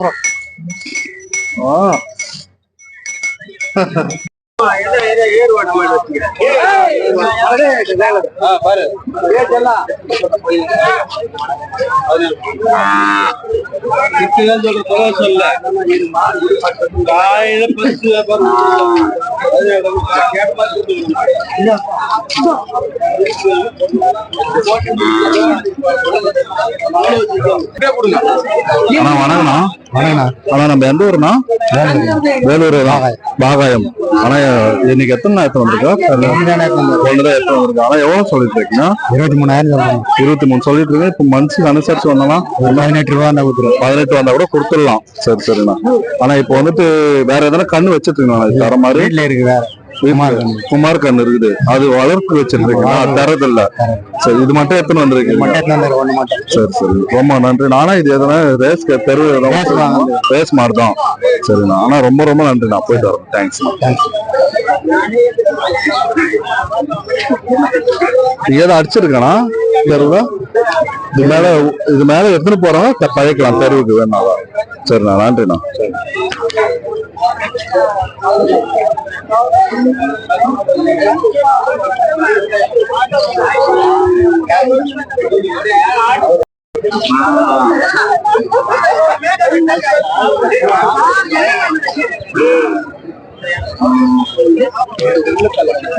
ಹಾ ஆ அண்ணா வணக்கண்ணா வணக்கண்ணா அண்ணா நம்ம எந்த ஊர்னா வேலூர். தான் பாகாயம் ஆனா இன்னைக்கு எத்தனை எத்தனை வந்திருக்கா எத்தனை வந்திருக்கு ஆனா எவ்வளவு சொல்லிட்டு இருக்கீங்க இருபத்தி மூணாயிரம் சொல்லணும் இருபத்தி மூணு சொல்லிட்டு இருக்கேன். இப்ப மந்த்ஸுக்கு அனுசரிச்சு வந்தோம்னா பதினெட்டு ரூபா இருந்தா கொடுத்துருவோம் பதினெட்டு வந்தா கூட கொடுத்துடலாம். சரி சரிண்ணா. ஆனா இப்போ வந்துட்டு வேற எதனா கண்ணு வச்சிருக்கீங்களா? இது தர மாதிரி வீட்டுல இருக்கு வேற. குமார் இருக்குது. அது வளர்ப்பு வச்சிருக்கீங்களா? தரது இல்ல சரி இது மட்டும் எத்தனை வந்திருக்கு சரி சரி. ரொம்ப நன்றி. நானா இது எதனா ரேஸ் தெரு. ரேஸ் மாதிரி தான் சரிண்ணா. ஆனா ரொம்ப ரொம்ப நன்றி நான் போயிட்டு வரேன். தேங்க்ஸ் ஏதோ அடிச்சிருக்கேனா? தெருவா இது மேல இது மேல எடுத்துட்டு போறோம் பழைக்கலாம் தெருவுக்கு வேணாவா சரிண்ணா நன்றிண்ணா சரி.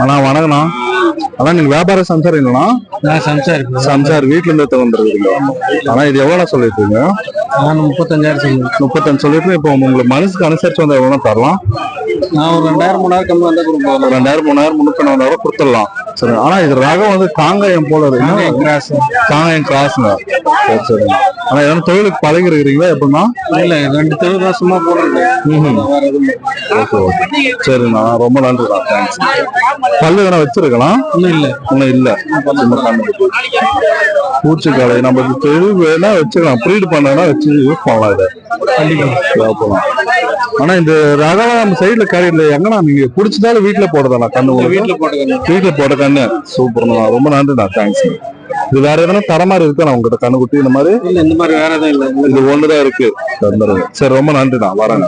அண்ணா வணக்கண்ணா அண்ணா நீங்க வியாபார சம்சாரிங்களா நான் சம்சாரி சம்சார் வீட்டுல இருந்து வந்துருக்கீங்க. ஆனா இது எவ்வளவு சொல்லிருக்கீங்க நான் முப்பத்தஞ்சாயிரம் முப்பத்தஞ்சு சொல்லிட்டு இப்போ உங்களுக்கு மனசுக்கு அனுசரிச்சு வந்தா எவ்வளவு தரலாம்? நான் ஒரு ரெண்டாயிரம் மூணாயிரம் கம்மி வந்தா கொடுப்போம் ரெண்டாயிரம் மூணாயிரம் முன்னூத்தி வந்தா கூட கொடுத்துடலாம். சரி ஆனா இது ரகம் வந்து காங்காயம் போல இருக்கு. கிராஸ். காங்காயம் கிராஸ்ங்க சரி சரி. ஆனா எதனா தொழிலுக்கு பழகி இருக்கிறீங்களா எப்படின்னா இல்ல ரெண்டு தெரு தான் சும்மா போடுறது. Okay okay. சரிண்ணா ரொம்ப நன்றிண்ணா தேங்க்ஸ் பல்லு எதனா வச்சிருக்கலாம்? இல்ல. ஒன்றும் இல்ல. பூச்சிக்காலை நம்ம தெரு வேணா வச்சுக்கலாம் ப்ரீட் பண்ணா வச்சு யூஸ் பண்ணலாம் இதை. தேவைப்படலாம் ஆனா இந்த ரகம் நம்ம சைடுல கரையில எங்கண்ணா நீங்க புடிச்சதால வீட்டுல போடுறதாண்ணா கண்ணு உங்களுக்கு? வீட்டுல போட்டுக்கணும் வீட்டுல போட்ட கண்ணு. சூப்பர்ண்ணா ரொம்ப நன்றிண்ணா. தேங்க்ஸ் இது வேற எதனா தர மாதிரி இருக்கா? உங்ககிட்ட கண்ணு குட்டி இந்த மாதிரி? இல்ல இந்த மாதிரி வேற எதுவும் இல்ல. இது ஒண்ணுதான் இருக்கு. சரி ரொம்ப நன்றிண்ணா. வரேங்க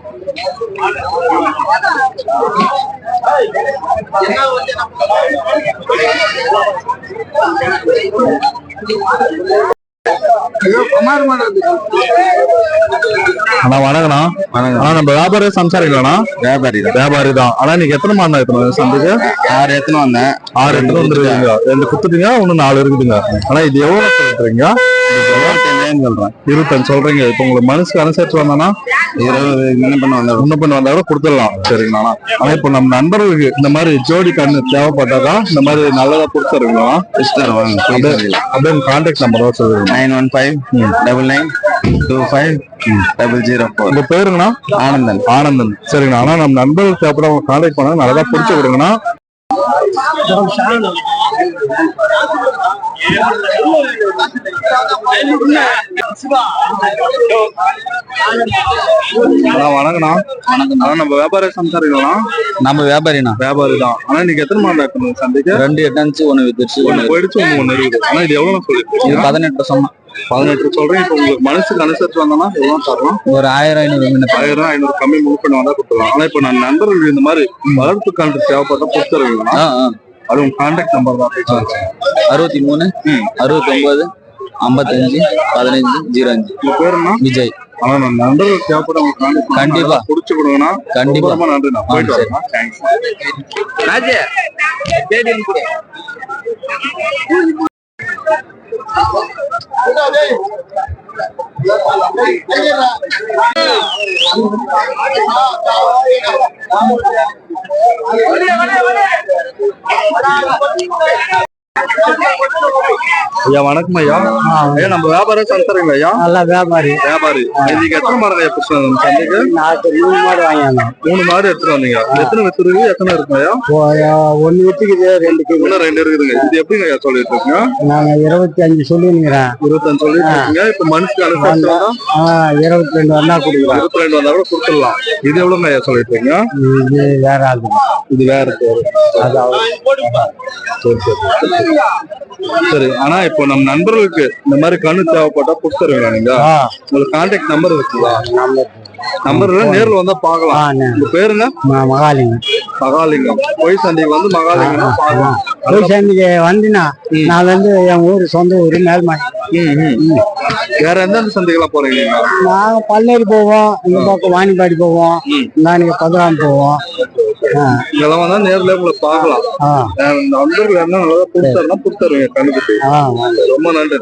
அண்ணா வணக்கண்ணா ஆனா நம்ம வியாபாரி சம்சாரிக்கலாம்ண்ணா வியாபாரி தான். வியாபாரி தான். ஆனா நீங்க எத்தனை மாடு எத்தனை சந்தைக்கு? ஆறு எத்தனை வந்தேன். ஆறு எத்தனை வந்துருக்கீங்க ரெண்டு குத்துட்டீங்க ஒண்ணு நாலு இருக்குதுங்க ஆனா இது எவ்வளவு சொல்றீங்க? இருபத்தஞ்சு சொல்றீங்க. இப்ப உங்களுக்கு மனசுக்கு அனுசரிச்சு வந்தானா? இருபது என்ன பண்ண வந்தேன் முன்ன பண்ண வந்தா கூட கொடுத்துடலாம். சரிங்கண்ணா. ஆனா இப்ப நம்ம நண்பர்களுக்கு இந்த மாதிரி ஜோடி கண்ணு தேவைப்பட்டாதான் இந்த மாதிரி நல்லதா கொடுத்துருங்களா? அப்படியே கான்டாக்ட் நம்பர் சொல்லுங்க nine one five double nine two five double zero four. உங்க பேருங்கண்ணா? ஆனந்தன். ஆனந்தன். சரிங்கண்ணா. ஆனா நம்ம நண்பர்கள் தேவைப்பட அவங்க கான்டாக்ட் பண்ணா நல்லதா பிடிச்சு கொடுங்கண்ணா அண்ணா, வணக்கண்ணா வணக்கம் நம்ம வியாபார சம்சாரிங்களா? நம்ம வியாபாரிண்ணா. வியாபாரி தான். ஆனா நீங்க எத்தனை இருக்கணும் சந்தைக்கு? ரெண்டு எட்டாச்சு ஒண்ணு வித்துருச்சு ஒண்ணு போயிடுச்சு ஒண்ணு ஒண்ணு இருக்குது. ஆனா இது எவ்வளவு இது சொல்லிருக்கீங்க பதினெட்டு சொன்னோம் பதினெட்டு சொல்றேன் இப்போ உங்களுக்கு மனசுக்கு அனுசரிச்சு வந்தோம்னா எவ்வளவு தரலாம் ஒரு ஆயிரம் ஐநூறு ஆயிரம் ஐநூறு கம்மி முழு பண்ண வந்தா கொடுத்துருவாங்க ஆனா இப்போ நான் நண்பர்கள் இந்த மாதிரி வளர்ப்பு கன்று தேவைப்பட்ட கொடுத்துருவீங்களா. அது உங்க கான்டாக்ட் நம்பர் தான். அறுபத்தி மூணு அறுபத்தி ஒன்பது ஐம்பத்தஞ்சு பதினஞ்சு ஜீரோ அஞ்சு. உங்க விஜய். ஆனா நான் நண்பர்கள் கான்டாக்ட் கண்டிப்பா. புடிச்சு கொடுங்கண்ணா கண்டிப்பா. ரொம்ப நன்றி நான் போயிட்டு சரி. வரேன் தேங்க்ஸ் ராஜே ¡Gracias! ஐயா வணக்கம் ஐயா. ஐயா நம்ம வியாபாரம் சந்தைங்களா ஐயா? நல்லா வியாபாரி. வியாபாரி. இன்னைக்கு எத்தனை மாடுங்க ஐயா வந்தது? சந்தைக்கு? நாட்டு மூணு மாடு வாங்கியாங்க மூணு மாடு எடுத்துட்டு வந்தீங்க. எத்தனை வித்துருக்கு? எத்தனை இருக்கும் ஐயா? ஒன்னு வித்துக்குது ரெண்டு இன்னும் ரெண்டு இருக்குதுங்க. இது எப்படிங்க ஐயா சொல்லிட்டு இருக்கீங்க? நாங்க இருபத்தி அஞ்சு சொல்லிருக்கிறேன் இருபத்தஞ்சு சொல்லிட்டு இருக்கீங்க. இப்ப மனுஷுக்கு அனுசரிச்சு இருபத்தி ரெண்டு வந்தா கொடுக்குறேன் இருபத்தி ரெண்டு வந்தா கூட கொடுத்துடலாம். இது எவ்வளவுங்க ஐயா சொல்லிட்டு இருக்கீங்க? இது வேற ஆகுது இது வேற பேரு. சரி. சரி. சரி. ஆனா இப்போ நம்ம நண்பர்களுக்கு இந்த மாதிரி கண்ணு தேவைப்பட்டா கொடுத்துருவீங்களா நீங்க உங்களுக்கு கான்டாக்ட் நம்பர் இருக்குங்களா? நம்பர்ல நேர்ல வந்தா பார்க்கலாம். உங்க பேருங்க மகாலிங்க மகாலிங்கம். பொய் சந்தைக்கு வந்து மகாலிங்கம் பார்க்கலாம். கோயிசாமிக்கு வந்தினா நான் வந்து என் ஊர் சொந்த ஊர் மேல்மாடி. வேற எந்தெந்த சந்தைகள்லாம் போறீங்க? நீங்க பல்லேரி போவோம் இந்த பக்கம் வாணிப்பாடி போவோம். நாளைக்கு பதுராம் போவோம். இதெல்லாம் வந்தா நேர்ல உங்களை பார்க்கலாம். நண்பர்கள் என்ன நல்லா கொடுத்தாருன்னா கொடுத்துருவீங்க கண்ணுக்குட்டி ஆ. ரொம்ப நன்றி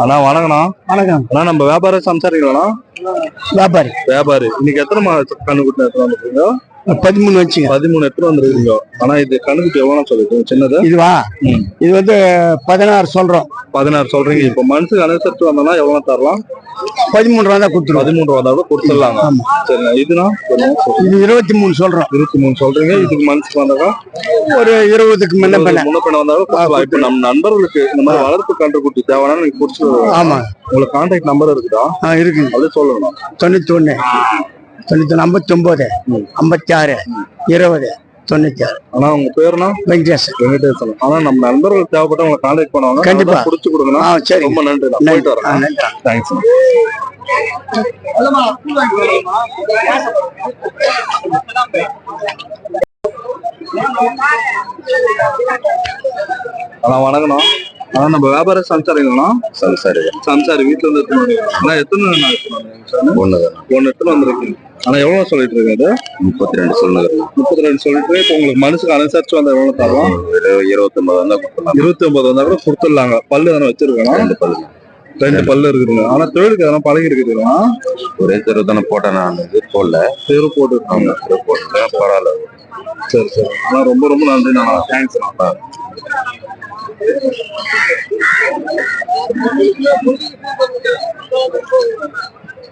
அண்ணா வணக்கண்ணா வணக்கம். அண்ணா நம்ம வியாபார சம்சாரிங்களா வியாபாரி. வியாபாரி. இன்னைக்கு எத்தனை மா கண்ணுக்குட்டி எடுத்து வந்துருக்கீங்க? பதிமூணு வச்சுங்க. பதிமூணு எடுத்து வந்துருக்கீங்க? ஆனா இது கண்ணுக்குட்டி எவ்வளவு சொல்லிட்டு சின்னது? இதுவா. இது வந்து பதினாறு சொல்றோம். பதினாறு சொல்றீங்க. இப்ப மனசுக்கு அனுசரிச்சு வந்தோம்னா எவ்வளவு தரலாம்? பதிமூணு ரூபா தான் கொடுத்துருவோம். பதிமூணு ரூபா கூட கொடுத்துடலாங்க. சரிண்ணா இதுனா? இது இருபத்தி மூணு சொல்றோம். இருபத்தி மூணு சொல்றீங்க. இதுக்கு மனசுக்கு வந்தாக்கா? ஒரு இருபதுக்கு முன்ன பண்ண முன்ன பண்ண வந்தாலும். இப்ப நம்ம நண்பர்களுக்கு இந்த மாதிரி வளர்ப்பு கன்று குட்டி தேவைன்னா நீங்க குடிச்சு ஆமா. உங்களுக்கு கான்டாக்ட் நம்பர் இருக்குதா? இருக்கு. அது சொல்லணும் தொண்ணூத்தி ஒண்ணு தொண்ணூத்தி ஒண்ணு ஐம்பத்தி ஒன்பது ஐம்பத்தி ஆறு இருபது தொண்ணூத்தி ஆறு ஆனா உங்க பேருனா வெங்கடேஷ் வெங்கடேசன் ஆனா நம்ம நண்பர்களுக்கு தேவைப்பட்ட உங்களை கான்டாக்ட் பண்ணுவாங்க. கண்டிப்பா. புடிச்சு கொடுங்க ஆ சரி. ரொம்ப நன்றி நான் போயிட்டு வரேன். தேங்க்ஸ் அண்ணா. வணக்கண்ணா அண்ணா நம்ம வியாபார சம்சாரிங்களா சம்சாரி சம்சாரி வீட்டுல இருந்து எத்தனை நாள்? ஒண்ணு எடுத்துன்னு வந்திருக்கீங்க. ஆனா எவ்வளவு சொல்லிட்டு இருக்காது முப்பத்தி ரெண்டு சொல்லுங்க. முப்பத்தி ரெண்டு சொல்லிட்டு இப்போ உங்களுக்கு மனசுக்கு அனுசரிச்சு வந்தா எவ்வளவு தரலாம்? இருபத்தி ஒன்பது வந்தா கொடுக்கலாம் இருபத்தி ஒன்பது வந்தா கூட கொடுத்துடலாங்க. பல்லு தானே வச்சிருக்கேன் ரெண்டு பல்லு. ரெண்டு பல்லு இருக்குதுங்க. ஆனா தொழிலுக்கு எதனா பழகி இருக்குதுங்களா ஒரே தெருவு தானே போட்டேன் நான். இது போடல. தெரு போட்டு இருக்காங்க அவங்க தெரு போட்டுட்டேன் பரவாயில்ல. சரி சரி. ஆனா ரொம்ப ரொம்ப நன்றி. நான் தேங்க்ஸ்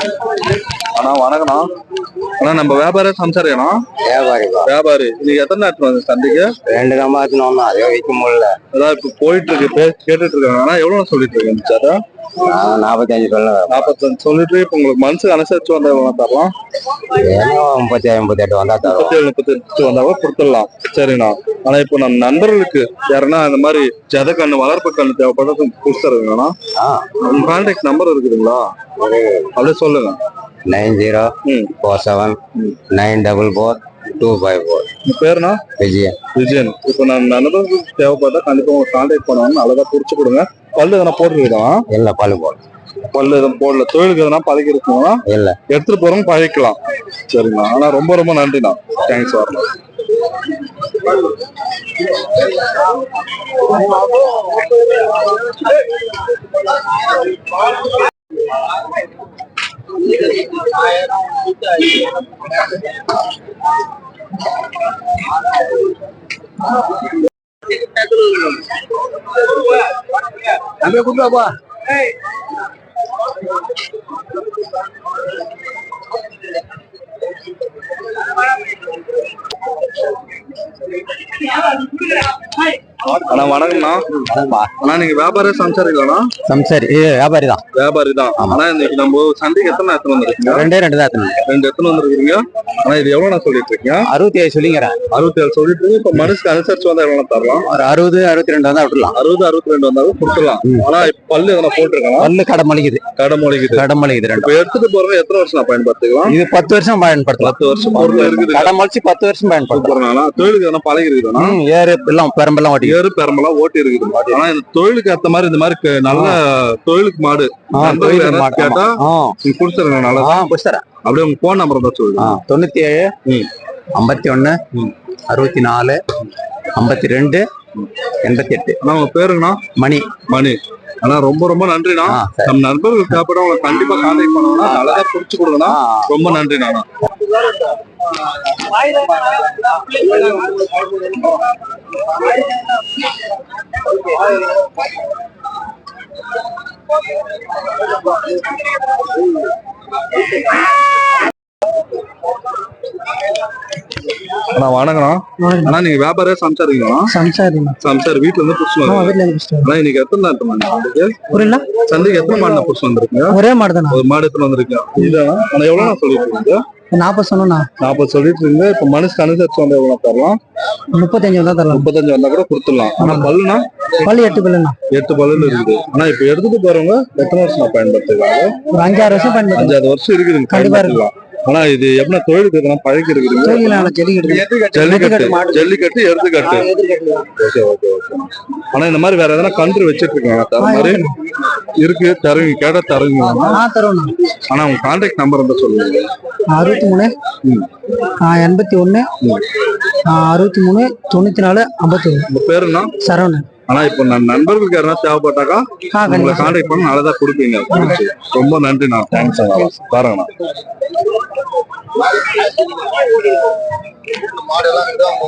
அண்ணா வணக்கண்ணா அண்ணா நம்ம வியாபார சம்சாரியாண்ணா? வியாபாரி வியாபாரி. இன்னைக்கு எத்தனை நேரத்துல வந்து சந்தைக்கு? ரெண்டு கம்பாத்தினோம் ஒன்றும் அதே வைக்க முடியல. அதான் இப்ப போயிட்டு இருக்கு பே- கேட்டுட்டு இருக்காங்க ஆனா எவ்வளவு சொல்லிட்டு இருக்கேன் சார் நாற்பத்தஞ்சு சொல்ல நாற்பத்தஞ்சு சொல்லிட்டு இப்ப உங்களுக்கு மனசுக்கு அனுசரிச்சு வந்தா எவ்வளவு தரலாம்? முப்பத்தி ஐம்பத்தி எட்டு வந்தா தரும் முப்பத்தி ஏழு முப்பத்தி எட்டு வந்தாலும் கொடுத்துடலாம். சரிண்ணா. ஆனா இப்போ நம்ம நண்பர்களுக்கு யாருன்னா இந்த மாதிரி ஜத கண்ணு வளர்ப்பு கண்ணு தேவைப்பட்டது கொடுத்துருங்கண்ணா கான்டாக்ட் நம்பர் இருக்குதுங்களா? அப்படியே சொல்லுங்க nine zero four seven nine double four two five four. பேருண்ணா Vijayan. Vijayan. இப்போ நான் நண்பர்களுக்கு தேவைப்பட்டா கண்டிப்பா உங்க கான்டாக்ட் பண்ணுவாங்க அழகா புடிச்சு கொடுங்க. பல்லு எதனா போட்டுருக்கோம் இல்லை பழு போல் பல்லு எதுவும் போடல. தொழிலுக்கு எதனா பழகி இருக்குங்களா? இல்லை. எடுத்துட்டு போறோம் பழகிக்கலாம். சரிண்ணா. ஆனா ரொம்ப ரொம்ப நன்றிண்ணா. Thanks Amigo meu agora. Obrigado. அண்ணா வணக்கம்ண்ணா. அண்ணா நீங்க சம்சாரிக்கலாம்ண்ணா? சம்சாரி வியாபாரி தான். வியாபாரி தான். ஆனா இன்னைக்கு நம்ம சந்தைக்கு எத்தனை எத்தனை வந்திருக்கீங்க? ரெண்டே ரெண்டு தான் ரெண்டு எத்தனை வந்திருக்கீங்க? ஆனா இது எவ்வளவு நான் சொல்லிட்டு இருக்கீங்க அறுபத்தி ஏழு சொல்லிங்கிறேன். அறுபத்தி ஏழு சொல்லிட்டு இப்ப மனுஷுக்கு அனுசரிச்சு வந்தா எவ்வளவு தரலாம்? ஒரு அறுபது அறுபத்தி ரெண்டு வந்தா விட்டுலாம் அறுபது அறுபத்தி ரெண்டு வந்தாலும் கொடுத்துடலாம். ஆனா பல்லு எதனா போட்டிருக்காங்க பல்லு கடை மலிக்குது கடை மொழிக்குது கடை ரெண்டு. எடுத்துட்டு போறவங்க எத்தனை வருஷம் பயன்படுத்திக்கலாம்? இது பத்து வருஷம் பயன்படுத்தலாம். பத்து வருஷம் இருக்குது கடை மலிச்சு பத்து வருஷம் பயன்படுத்தலாம். தொழிலுக்கு எதனா பழகி இருக்குதுன்னா ஏறு எல்லாம் பெரம்பெல்லாம் ஓட்டி ஏறு பெரம்பெல்லாம் ஓட்டி இருக்குது. ஆனா இந்த தொழிலுக்கு ஏத்த மாதிரி இந்த மாதிரி நல்ல தொழிலுக்கு மாடு. கேட்டா. நீங்க கொடுத்துருங்க நல்லா. அப்படியே உங்க போன் நம்பர் தான் சொல்லுங்க. தொண்ணூத்தி ஏழு. ஐம்பத்தி ஒண்ணு ம். அறுபத்தி நாலு ஐம்பத்தி ரெண்டு எண்பத்தி எட்டு உங்க பேருங்கண்ணா? மணி. மணி. ஆனா ரொம்ப ரொம்ப நன்றிண்ணா. நம்ம நண்பர்கள் தேவைப்பட உங்களை கண்டிப்பா கான்டாக்ட் பண்ணுவோம்னா நல்லதா புடிச்சு கொடுங்கண்ணா. ரொம்ப நன்றிண்ணா அண்ணா வணக்கண்ணா அண்ணா நீங்க வியாபாரம் சம்சாரிங்களா? சம்சாரி சம்சார் வீட்டுல இருந்து புடிச்சு வந்து வீட்டுல இருந்து ஆனா இன்னைக்கு எத்தனை மாடு வந்திருக்கு? புரியல சந்தைக்கு எத்தனை மாடு புடிச்சு வந்திருக்கீங்க ஒரே மாடு தானே ஒரு மாடு எத்தனை வந்திருக்கீங்க. இதானா ஆனா எவ்வளவு நான் சொல்லிட்டு இருக்கீங்க? நாற்பது சொன்னா நாற்பது சொல்லிட்டு இருங்க இப்ப மனுஷுக்கு அனுசரிச்சு வந்தா எவ்வளவு தரலாம்? முப்பத்தஞ்சு தான் தரலாம். முப்பத்தஞ்சு வந்தா கூட கொடுத்துடலாம். ஆனா பல்லுனா பள்ளி எட்டு பல்லுண்ணா. எட்டு பல்லுல இருக்குது. ஆனா இப்ப எடுத்துட்டு போறவங்க எத்தனை வருஷம் நான் பயன்படுத்திருக்காங்க ஒரு அஞ்சாறு வருஷம் பயன்படுத்தலாம் அஞ்சாறு வருஷம் இருக்குது கண்டிப்பா இருக்கு. ஆனா இது எப்படி தொழிலுக்கு எதனா பழக்கி கோயிலால ஜல்லிக்கட்டு. ஜல்லிக்கட்டு எருதுக்கட்டு ஓகே ஓகே ஓகே. ஆனா இந்த மாதிரி வேற எதனா கன்று வச்சிட்டு இருக்காங்க தர மாதிரி இருக்கு. தருவீங்க. கேட்டா தருவீங்க ஆனா உங்க கான்டாக்ட் நம்பர் இருந்தா சொல்லுங்க. அறுபத்தி மூணு எண்பத்தி ஒண்ணு ஆ, அறுபத்தி மூணு தொண்ணூத்தி நாலு ஐம்பத்தி ஒண்ணு உங்க பேருனா சரவணன். ஆனா இப்ப நான் நண்பர்களுக்கு யாரா தேவைப்பட்டாக்கா உங்களை கான்டாக்ட் பண்ண நல்லதா கொடுப்பீங்க. ரொம்ப தேங்க்ஸ் பாருங்கண்ணா மாடு தான்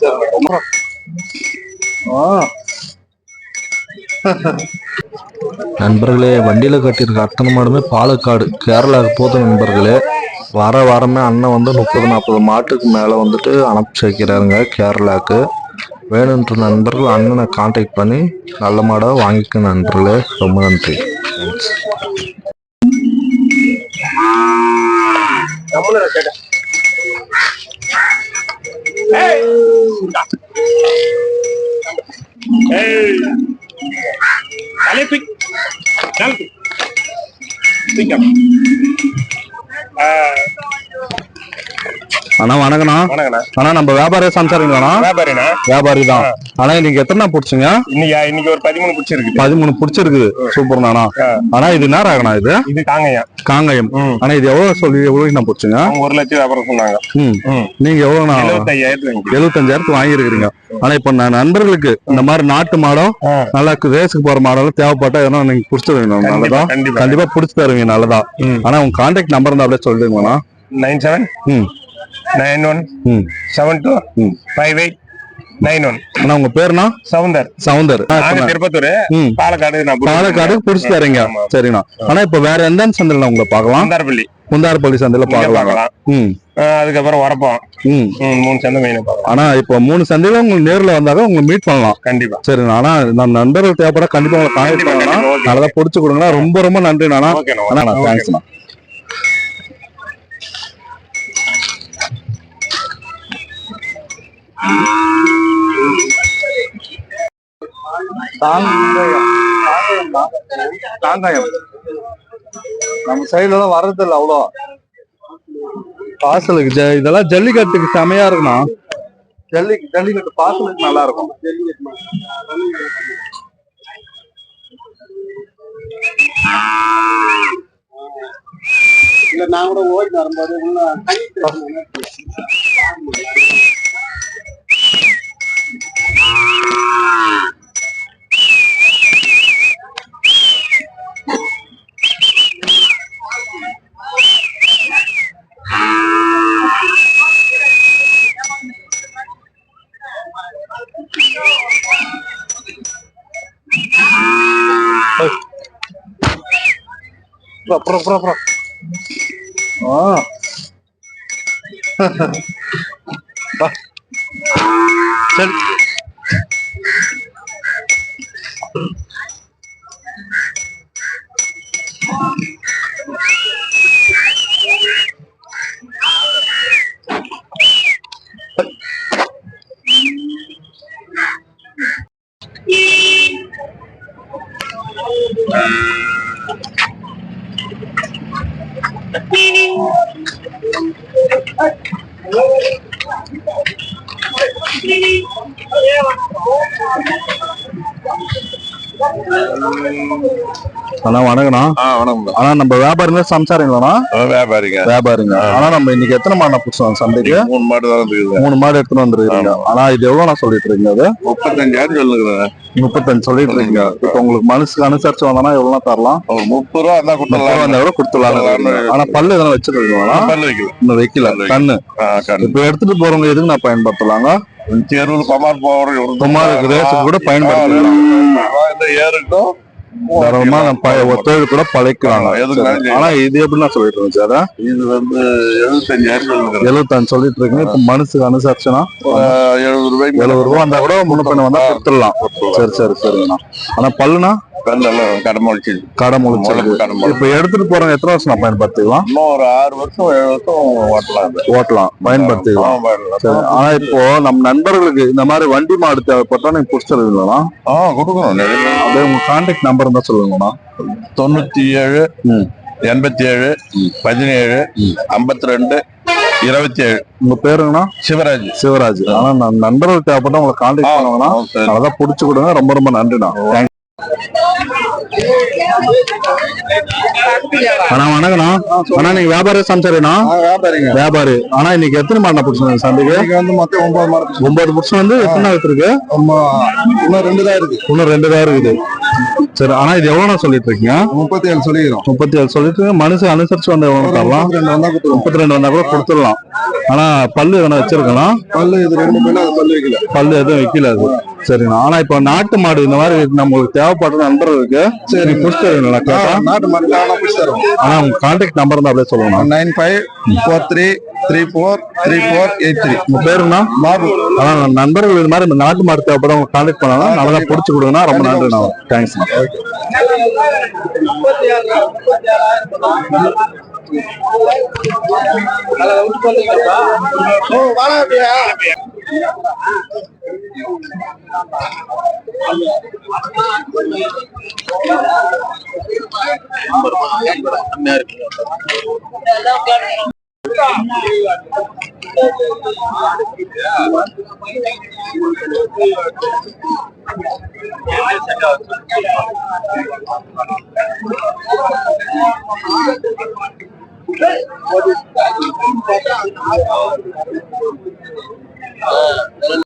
சரி, ரொம்ப ஆ நண்பர்களே வண்டியில் கட்டியிருக்க அத்தனை மாடுமே பாலக்காடு கேரளாவுக்கு போகுது நண்பர்களே. வர வாரமே அண்ணன் வந்து முப்பது நாற்பது மாட்டுக்கு மேலே வந்துட்டு அனுப்பிச்சு வைக்கிறாருங்க கேரளாவுக்கு வேணுன்ற நண்பர்கள் அண்ணனை காண்டாக்ட் பண்ணி நல்ல மாடாக வாங்கிக்க நண்பர்களே. ரொம்ப நன்றி. தேங்க்ஸ் அண்ணா வணக்கண்ணா. அண்ணா நம்ம வியாபார சம்சாரிங்களாண்ணா வியாபாரிண்ணா. வியாபாரி தான். ஆனா இன்னைக்கு எத்தனை பிடிச்சுங்க? இன்னைக்கு இன்னைக்கு ஒரு பதிமூணு பிடிச்சிருக்கு. பதிமூணு சூப்பர்ண்ணா. ஆ. ஆனா இது என்ன ராகண்ணா இது? இது காங்கயம். ம். ஆனா இது எவ்வளவு சொல்லி எவ்வளவு நான் பிடிச்சுங்க? ஒரு லட்சம் வியாபாரம் சொன்னாங்க. நீங்க எவ்வளவுண்ணா எழுபத்தஞ்சாயிரத்துக்கு வாங்கியிருக்கிறீங்க. ஆனா இப்ப நான் நண்பர்களுக்கு இந்த மாதிரி நாட்டு மாடம். நல்லா ரேஸுக்கு போற மாடெல்லாம் தேவைப்பட்டா எதனா நீங்க புடிச்சு தருவீங்க நல்லதா? கண்டிப்பா. புடிச்சு தருவீங்க நல்லதா. ஆனா உங்க கான்டாக்ட் நம்பர் இருந்தா அப்படியே சொல்லிடுங்கண்ணா. நைன் செவன் ம். Nine one seven two. Five eight nine one. ஆனா உங்க பேருனா சவுந்தர். சவுந்தர். நான்- திருப்பத்தூர். பாலக்காடு நான் பாலக்காடு புடிச்சு தரீங்க. சரிண்ணா. ஆனா இப்ப வேற எந்த சந்தையில உங்களை பார்க்கலாம்? வந்தாரப்பள்ளி குந்தாரப்பள்ளி சந்தையில பார்க்கலாம். அதுக்கப்புறம் மூணு சந்தை மெயினா ஆனா இப்போ மூணு சந்தையில உங்களுக்கு நேர்ல வந்தாக்க உங்களை மீட் பண்ணலாம். கண்டிப்பா. சரிண்ணா ஆனா நம்ம நண்பர்கள் தேவைப்பட கண்டிப்பா உங்களை கான்டாக்ட் பண்ணலாம். புடிச்சு கொடுங்க ரொம்ப ரொம்ப நன்றி நானா. தேங்க்ஸ்ண்ணா காங்காயம் நம்ம சைடுல எல்லாம் வர்றது இல்ல அவ்வளோ பாசலுக்கு இதெல்லாம் ஜல்லிக்கட்டுக்கு செமையா இருக்குண்ணா. ஜல்லி ஜல்லிக்கட்டு பாசலுக்கு நல்லா இருக்கும். நான் கூட ஓடி வரும்போது அப்புறம் அப்புறம் அப்புறம் ஆ வா. அண்ணா வணக்கண்ணா ஆ வணக்கம் ஆனா நம்ம வியாபாரிங்களா சம்சாரிங்களாண்ணா வியாபாரிங்க. வியாபாரிங்க. ஆனா நம்ம இன்னைக்கு எத்தனை மாடு புடிச்சோம் சந்தைக்கு? மூணு மாடு தான் இருக்குது மூணு மாடு எடுத்துட்டு வந்துருக்கீங்க. ஆனா இது எவ்வளவு நான் சொல்லிட்டு இருக்கீங்க அது? முப்பத்தஞ்சாயிரம் சொல்லுங்க முப்பத்தஞ்சு சொல்லிட்டு இருக்கீங்க. இப்ப உங்களுக்கு மனசுக்கு அனுசரிச்சு வந்தானா எவ்வளவு தரலாம்? ஒரு முப்பது ரூபா முப்பது கொடுத்துடலாம் வந்தா கூட கொடுத்துடலாம் ஆனா பல்லு எதனா வச்சிருக்கீங்களா பல்லு வைக்கல. இன்னும் வைக்கல. கண்ணு. இப்ப எடுத்துட்டு போறவங்க எதுக்கு நான் பயன்படுத்தலாங்க? தெருவுல கமார் போறோம் சுமார் ரேஸுக்கு கூட பயன்படுத்தலாம் இந்த ஏருக்கும் தாராளமா நம்ம ஒத்துழைப்பு கூட பழைக்கலாம். ஆனா இது எப்படி நான் சொல்லிட்டு இருந்துச்சு அதான் இது வந்து எழுபத்தஞ்சாயிரம் எழுபத்தஞ்சு சொல்லிட்டு இருக்கீங்க இப்ப மனசுக்கு அனுசரிச்சுனா எழுபது ரூபாய்க்கு எழுபது ரூபா வந்தா கூட முன்ன பண்ண வந்தா கொடுத்துடலாம். சரி சரி சரிங்கண்ணா. ஆனா பல்லுனா? கல்லெல்லாம் கடமை வச்சு கடை முடிச்சிருக்கு கடை முடிச்சு. இப்ப எடுத்துட்டு போறவங்க எத்தனை வருஷம் நான் பயன்படுத்திக்கலாம்? இன்னும் ஒரு ஆறு வருஷம் ஏழு வருஷம் ஓட்டலாம். ஓட்டலாம். பயன்படுத்திக்கலாம். ஆனா இப்போ நம்ம நண்பர்களுக்கு இந்த மாதிரி வண்டி மாடு தேவைப்பட்டா நீங்க புடிச்சிருவீங்களா ஆ கொடுக்கணும். உங்க கான்டாக்ட் நம்பர் இருந்தா சொல்லுங்கண்ணா. தொண்ணூத்தி ஏழு. எண்பத்தி ஏழு பதினேழு ஐம்பத்தி ரெண்டு இருபத்தி ஏழு உங்க பேருங்கண்ணா? சிவராஜ். சிவராஜ். ஆனா நான் நண்பர்கள் தேவைப்பட்டா உங்களை கான்டாக்ட் பண்ணுவாங்கன்னா. அதான் புடிச்சு கொடுங்க. ரொம்ப ரொம்ப நன்றிண்ணா. அண்ணா வணக்கண்ணா அண்ணா நீங்க வியாபாரி சம்சாரிண்ணா? வியாபாரிங்க. வியாபாரி. ஆனா இன்னைக்கு எத்தனை மாடு பிடிச்சிருங்க சந்தைக்கு? இன்னைக்கு வந்து மொத்தம் ஒன்பது மாடு ஒன்பது புருஷன் வந்து எத்தனை ஆமா இன்னும் ரெண்டு தான் இருக்கு. இன்னும் ரெண்டு தான் இருக்குது. சரி ஆனா இது எவ்வளவு நான் சொல்லிட்டு இருக்கீங்க முப்பத்தி ஏழு சொல்லிக்கிறோம். முப்பத்தி ஏழு சொல்லிட்டு மனசு அனுசரிச்சு வந்து எவ்வளவு தரலாம் முப்பத்தி ரெண்டு வந்தா கூட கொடுத்துடலாம். ஆனா பல்லு எதனா வச்சிருக்கலாம் பல்லு இது ரெண்டு பல்லு வைக்கல. பல்லு எதுவும் வைக்கல அது. சரிண்ணா. ஆனா இப்ப நாட்டு மாடு இந்த மாதிரி நம்மளுக்கு தேவைப்படுற நண்பர் இருக்கு. சரி. புடிச்சு தருவீங்களா நாட்டு மாடு ஆனா புடிச்சு தருவோம் ஆனா உங்க கான்டாக்ட் நம்பர் தான் அப்படியே சொல்லணும் nine five four three three four three four eight three உங்க பேருண்ணா? மாபு ஆனா நண்பர்கள் இது மாதிரி இந்த நாட்டு மாடு தேவைப்படும் உங்க கான்டாக்ட் பண்ணலாம். நல்லா புடிச்சு கொடுங்கன்னா ரொம்ப நன்றிண்ணா. தேங்க்ஸ்ண்ணா அதில் விட்டு பார்த்தீங்கன்னா Terima kasih telah